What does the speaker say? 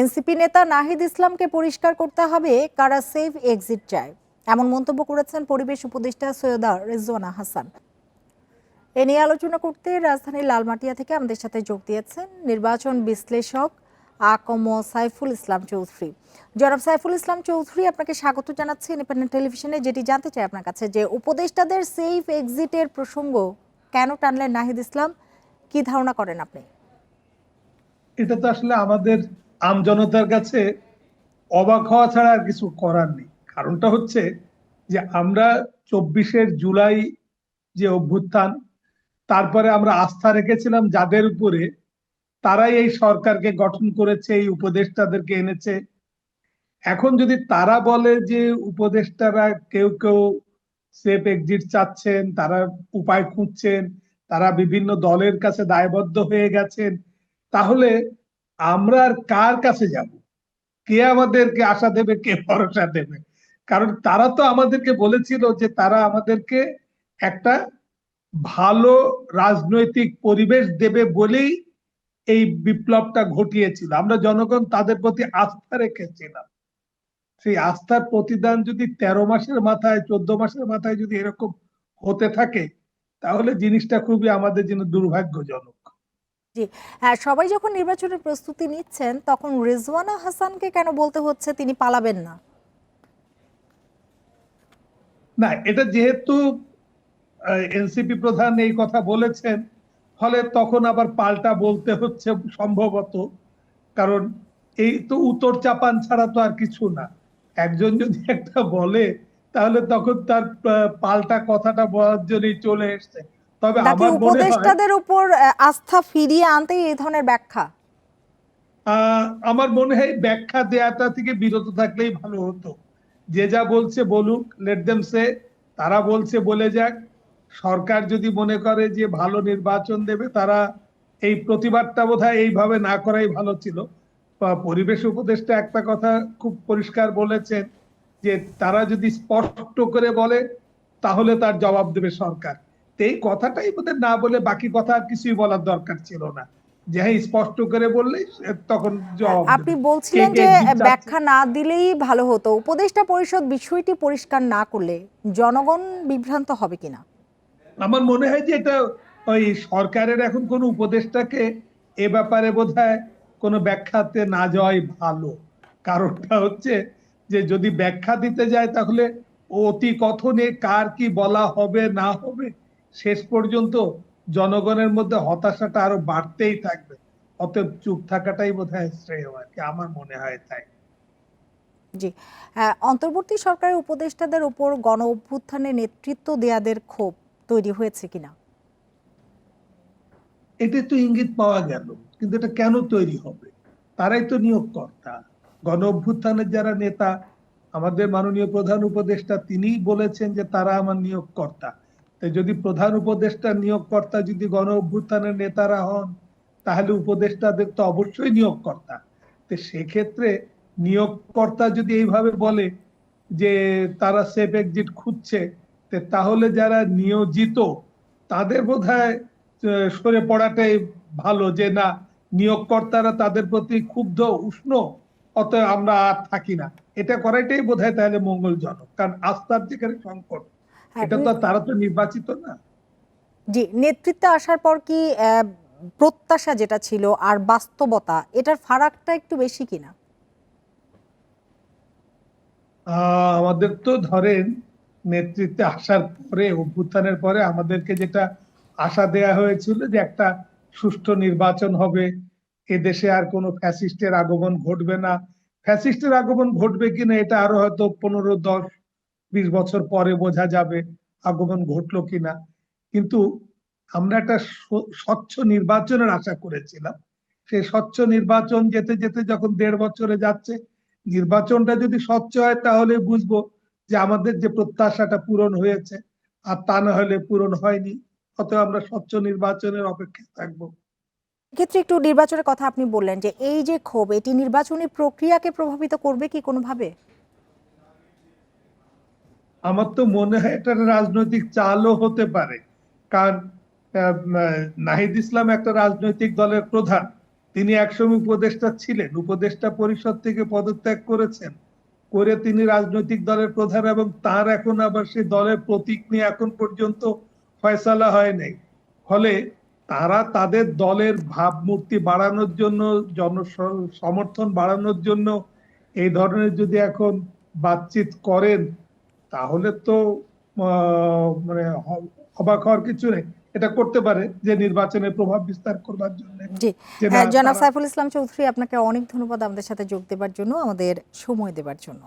NCP নেতা নাহিদ ইসলামকে পরিষ্কার করতে হবে কারা সেফ এক্সিট চায়। এমন মন্তব্য করেছেন পরিবেশ উপদেষ্টা সৈয়দা রেজওয়ানা হাসান। এ নিয়ে আলোচনা করতে রাজধানীর লালমাটিয়া থেকে আমাদের সাথে যোগ দিয়েছেন নির্বাচন বিশ্লেষক আকম সাইফুল ইসলাম চৌধুরী। জনাব সাইফুল ইসলাম চৌধুরী, আপনাকে স্বাগত জানাচ্ছি ইন্ডিপেন্ডেন্ট টেলিভিশনে, যেটি জানতে চাই আপনার কাছে যে উপদেষ্টাদের সেফ এক্সিটের প্রসঙ্গ কেন টানলেন নাহিদ ইসলাম? কি ধারণা করেন আপনি? এটা তো আসলে আমাদের আমজনতার কাছে অবাক হওয়া ছাড়া আর কিছু করার নেই। কারণটা হচ্ছে যে আমরা চব্বিশের জুলাই যে অভ্যুত্থান, তারপরে আমরা আস্থা রেখেছিলাম যাদের উপরে তারাই এই সরকারকে গঠন করেছে, এই উপদেষ্টাদেরকে এনেছে। এখন যদি তারা বলে যে উপদেষ্টারা কেউ কেউ সেফ এক্সিট চাচ্ছেন, তারা উপায় খুঁজছেন, তারা বিভিন্ন দলের কাছে দায়বদ্ধ হয়ে গেছেন, তাহলে আমরা আর কার কাছে যাব? কে আমাদেরকে আশা দেবে, কে ভরসা দেবে? কারণ তারা তো আমাদেরকে বলেছিল যে তারা আমাদেরকে একটা ভালো রাজনৈতিক পরিবেশ দেবে বলেই এই বিপ্লবটা ঘটিয়েছিল। আমরা জনগণ তাদের প্রতি আস্থা রেখেছিলাম। সেই আস্থার প্রতিদান যদি তেরো মাসের মাথায়, চোদ্দ মাসের মাথায় যদি এরকম হতে থাকে, তাহলে জিনিসটা খুবই আমাদের জন্য দুর্ভাগ্যজনক। হ্যাঁ সবাই যখন নির্বাচনের প্রস্তুতি নিচ্ছেন, তখন রিজওয়ানা হাসানকে কেন বলতে হচ্ছে তিনি পালাবেন না? না, এটা যেহেতু এনসিপি প্রধান এই কথা বলেছেন, ফলে তখন আবার পাল্টা বলতে হচ্ছে সম্ভবত, কারণ এই তো উত্তর চাপান ছাড়া তো আর কিছু না। একজন যদি একটা বলে, তাহলে তখন তার পাল্টা কথাটা বলার জন্যই চলে এসছে। তবে আমার উপদেষ্টাদের উপর আস্থা ফিরিয়ে আনতেই এই ধরনের ব্যাখ্যা? আমার মনে হয় ব্যাখ্যা দেয়াটা থেকে বিরত থাকলেই ভালো হতো। যে যা বলছে বলুক লেট দেম সে তারা বলছে বলে যাক। সরকার যদি মনে করে যে ভালো নির্বাচন দেবে তারা এই প্রতিবাদটা বোধহয় এইভাবে না করাই ভালো ছিল। পরিবেশ উপদেষ্টা একটা কথা খুব পরিষ্কার বলেছেন যে তারা যদি স্পষ্ট করে বলে তাহলে তার জবাব দেবে সরকার। এই কথাটাই বোধহয় না বলে বাকি কথা আর কিছুই বলার দরকার ছিল না। যে হ্যাঁ স্পষ্ট করে বললে তখন আপনি। বলছিলেন যে ব্যাখ্যা না দিলেই ভালো হতো। উপদেষ্টা পরিষদ বিষয়টি পরিষ্কার না করলে জনগণ বিভ্রান্ত হবে কিনা? আমার মনে হয় যে এটা ওই সরকারের এখন কোন উপদেষ্টাকে এ ব্যাপারে বোধহয় কোনো ব্যাখ্যাতে না যাওয়াই ভালো। কারণটা হচ্ছে যে যদি ব্যাখ্যা দিতে যায় তাহলে অতি কথনে কার কি বলা হবে না হবে শেষ পর্যন্ত জনগণের মধ্যে হতাশাটা আরও বাড়তেই থাকবে। অতএব চুপ থাকাটাই বোধহয় শ্রেয় আর কি আমার মনে হয় তাই। জি। অন্তর্বর্তী সরকারের উপদেষ্টাদের উপর গণ অভ্যুত্থানে নেতৃত্ব দেয়াদের ক্ষোভ তৈরি হয়েছে কিনা? এটা তো ইঙ্গিত পাওয়া গেল কিন্তু এটা কেন তৈরি হবে? তারাই তো নিয়োগকর্তা। গণ অভ্যুত্থানের যারা নেতা আমাদের মাননীয় প্রধান উপদেষ্টা তিনিই বলেছেন যে তারা আমার নিয়োগকর্তা। যদি প্রধান উপদেষ্টা নিয়োগকর্তা যদি গণ অভ্যুত্থানের নেতারা হন তাহলে উপদেষ্টাদের তো অবশ্যই নিয়োগকর্তা। তো সেক্ষেত্রে নিয়োগকর্তা যদি এইভাবে বলে যে তারা সেফ এক্সিট খুঁজছে তাহলে যারা নিয়োজিত তাদের আহ, সরে পড়াটাই ভালো যে না নিয়োগকর্তারা তাদের প্রতি ক্ষুব্ধ উষ্ণ অতএব আমরা আর থাকি না। এটা করাটাই বোধহয় তাহলে মঙ্গলজনক। কারণ আস্থার যেখানে সংকট হ্যাঁ, এটা তো তারা তো নির্বাচিত না। জি নেতৃত্বে আসার পর কি প্রত্যাশা যেটা ছিল আর বাস্তবতা এটার ফারাকটা একটু বেশি কিনা? আমাদের তো ধরেন নেতৃত্বে আসার পরে অভ্যুত্থানের পরে আমাদেরকে যেটা আশা দেয়া হয়েছিল যে একটা সুষ্ঠু নির্বাচন হবে এদেশে আর কোনো ফ্যাসিস্টের আগমন ঘটবে না। ফ্যাসিস্টের আগমন ঘটবে কিনা এটা আরও হয়তো পনেরো দশ বিশ বছর পরে বোঝা যাবে আগমন ঘটলো কিনা। কিন্তু আমরা একটা স্বচ্ছ নির্বাচনের আশা করেছিলাম। সেই স্বচ্ছ নির্বাচন যেতে যেতে যখন দেড় বছরে যাচ্ছে, নির্বাচনটা যদি স্বচ্ছ হয় তাহলে বুঝব যে আমাদের যে প্রত্যাশাটা পূরণ হয়েছে, আর তা না হলে পূরণ হয়নি। অতএব আমরা স্বচ্ছ নির্বাচনের অপেক্ষায় থাকব। এক্ষেত্রে একটু নির্বাচনের কথা আপনি বললেন যে এই যে ক্ষোভ, এটি নির্বাচনী প্রক্রিয়াকে প্রভাবিত করবে কি কোনোভাবে? আমার তো মনে হয় এটা রাজনৈতিক চালও হতে পারে। কারণ নাহিদ ইসলাম একটা রাজনৈতিক দলের প্রধান। তিনি একসময় উপদেষ্টা ছিলেন। উপদেষ্টা পরিষদ থেকে পদত্যাগ করেছেন। করে তিনি রাজনৈতিক দলের প্রধান এবং তার এখন আবার সেই দলের প্রতীক নিয়ে এখন পর্যন্ত ফয়সালা হয় নাই। ফলে তারা তাদের দলের ভাবমূর্তি বাড়ানোর জন্য জন সমর্থন বাড়ানোর জন্য এই ধরনের যদি এখন বাতচিত করেন তাহলে তো আহ, মানে অবাক হওয়ার কিছু নেই। এটা করতে পারে যে নির্বাচনের প্রভাব বিস্তার করবার জন্য। জি। যে জনাব সাইফুল ইসলাম চৌধুরী আপনাকে অনেক ধন্যবাদ আমাদের সাথে যোগ দেবার জন্য আমাদের সময় দেবার জন্য।